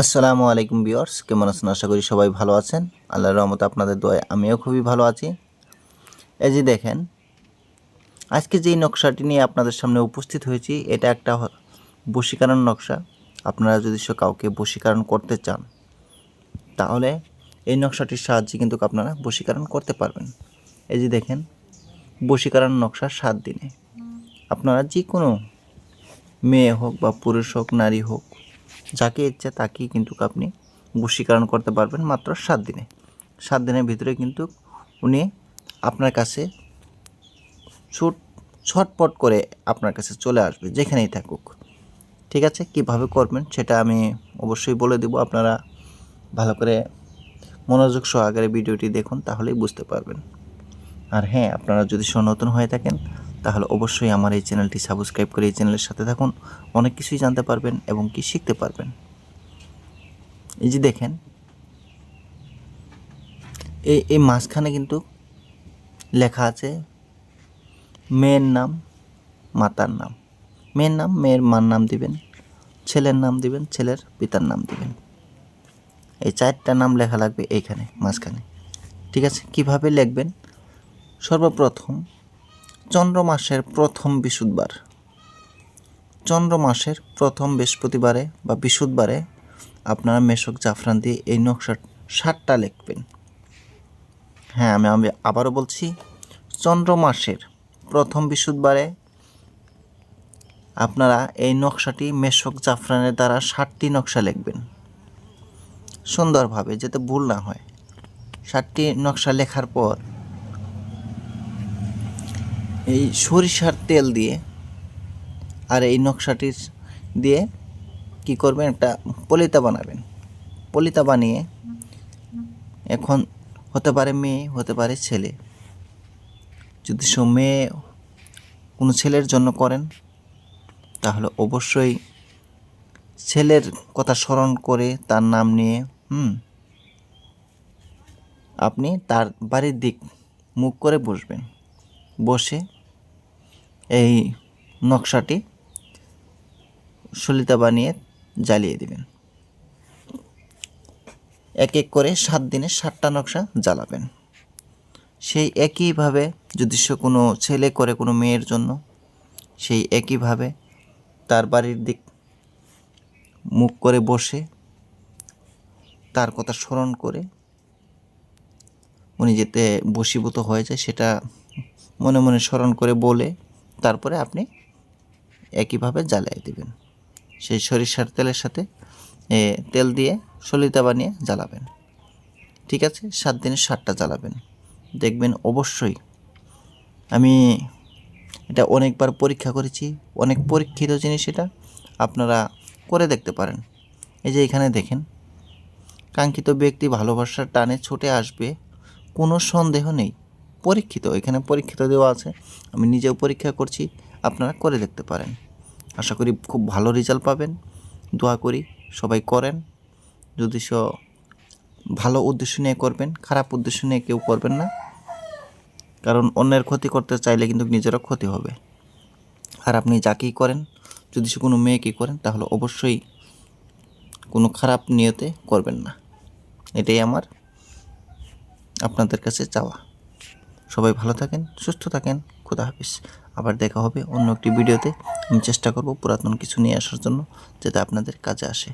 আসসালামু আলাইকুম বিয়ার্স কেমন আছেন? আশা করি সবাই ভালো আছেন। আল্লাহর রহমতে আপনাদের দোয়ায় আমিও খুবই ভালো আছি। এই যে দেখেন, আজকে যেই নকশাটি নিয়ে আপনাদের সামনে উপস্থিত হয়েছি, এটা একটা বশীকরণ নকশা। আপনারা যদি সে কাউকে বশীকরণ করতে চান, তাহলে এই নকশাটির সাহায্যে কিন্তু আপনারা বশীকরণ করতে পারবেন। এই যে দেখেন, বশীকরণ নকশা সাত দিনে। আপনারা যে কোনো মেয়ে হোক বা পুরুষ হোক, নারী হোক যাকে ইচ্ছা তাকেই কিন্তু আপনি বশীকরণ করতে পারবেন মাত্র সাত দিনে। সাত দিনের ভিতরে কিন্তু উনি আপনার কাছে ছুট, ছটপট করে আপনার কাছে চলে আসবে, যেখানেই থাকুক। ঠিক আছে? কীভাবে করবেন সেটা আমি অবশ্যই বলে দেব। আপনারা ভালো করে মনোযোগ সহকারে ভিডিওটি দেখুন, তাহলেই বুঝতে পারবেন। আর হ্যাঁ আপনারা যদি সনতুন হয়ে থাকেন তাহলে অবশ্যই আমার এই চ্যানেলটি সাবস্ক্রাইব করে এই চ্যানেলের সাথে থাকুন। অনেক কিছুই জানতে পারবেন এবং কি শিখতে পারবেন। এই যে দেখেন, এই এই মাঝখানে কিন্তু লেখা আছে, মেয়ের নাম, মাতার নাম। মেয়ের নাম, মেয়ের মার নাম দিবেন, ছেলের নাম দিবেন, ছেলের পিতার নাম দিবেন। এই চারটা নাম লেখা লাগবে এইখানে, মাঝখানে। ঠিক আছে? কীভাবে লিখবেন? সর্বপ্রথম চন্দ্র মাসের প্রথম বিশুদ্ধবার চন্দ্র মাসের প্রথম বৃহস্পতিবারে বা বিশুদ্ধবারে আপনারা মেশক জাফরান দিয়ে এই নকশা সাতটা লিখবেন। হ্যাঁ আমি আমি আবারও বলছি চন্দ্র মাসের প্রথম বিশুদ্ধবারে আপনারা এই নকশাটি মেশক জাফরানের দ্বারা ষাটটি নকশা লিখবেন। সুন্দরভাবে, যাতে ভুল না হয়। ষাটটি নকশা লেখার পর এই সরিষার তেল দিয়ে আর এই নকশাটির দিয়ে কি করবেন? একটা পলিতা বানাবেন। পলিতা বানিয়ে এখন হতে পারে মেয়ে, হতে পারে ছেলে। যদি সে মেয়ে কোনো ছেলের জন্য করেন, তাহলে অবশ্যই ছেলের কথা স্মরণ করে তার নাম নিয়ে, হুম, আপনি তার বাড়ির দিক মুখ করে বসবেন। বসে এই নকশাটি সলিতা বানিয়ে জ্বালিয়ে দিবেন। এক এক করে সাত দিনে সাতটা নকশা জ্বালাবেন। সেই একইভাবে যদি সে কোনো ছেলে করে কোনো মেয়ের জন্য, সেই একইভাবে তার বাড়ির দিক মুখ করে বসে তার কথা স্মরণ করে উনি যেতে বশীভূত হয়ে যায়, সেটা মনে মনে স্মরণ করে বলে তারপরে আপনি একইভাবে জ্বালিয়ে দেবেন। সেই সরিষার তেলের সাথে তেল দিয়ে সলিতা বানিয়ে জ্বালাবেন। ঠিক আছে? সাত দিনে সারটা জ্বালাবেন। দেখবেন অবশ্যই আমি এটা অনেকবার পরীক্ষা করেছি, অনেক পরীক্ষিত জিনিস এটা, আপনারা করে দেখতে পারেন। এই যে এখানে দেখেন, কাঙ্ক্ষিত ব্যক্তি ভালোবাসার টানে ছুটে আসবে, কোনো সন্দেহ নেই। পরীক্ষিত, এখানে পরীক্ষিত দেওয়া আছে। আমি নিজেও পরীক্ষা করছি, আপনারা করে দেখতে পারেন। আশা করি খুব ভালো রেজাল্ট পাবেন। দোয়া করি সবাই করেন। যদি স ভালো উদ্দেশ্য নিয়ে করবেন, খারাপ উদ্দেশ্য নিয়ে কেউ করবেন না। কারণ অন্যের ক্ষতি করতে চাইলে কিন্তু নিজেরও ক্ষতি হবে। আর আপনি যাকেই করেন, যদি সে কোনো মেয়েকে করেন, তাহলে অবশ্যই কোনো খারাপ নিয়তে করবেন না। এটাই আমার, আপনাদের কাছে চাওয়া। সবাই ভালো থাকেন, সুস্থ থাকেন, খুদা হাফিজ। আবার দেখা হবে অন্য একটি ভিডিওতে। আমি চেষ্টা করব পুরাতন কিছু নিয়ে আসার জন্য, যাতে আপনাদের কাজে আসে।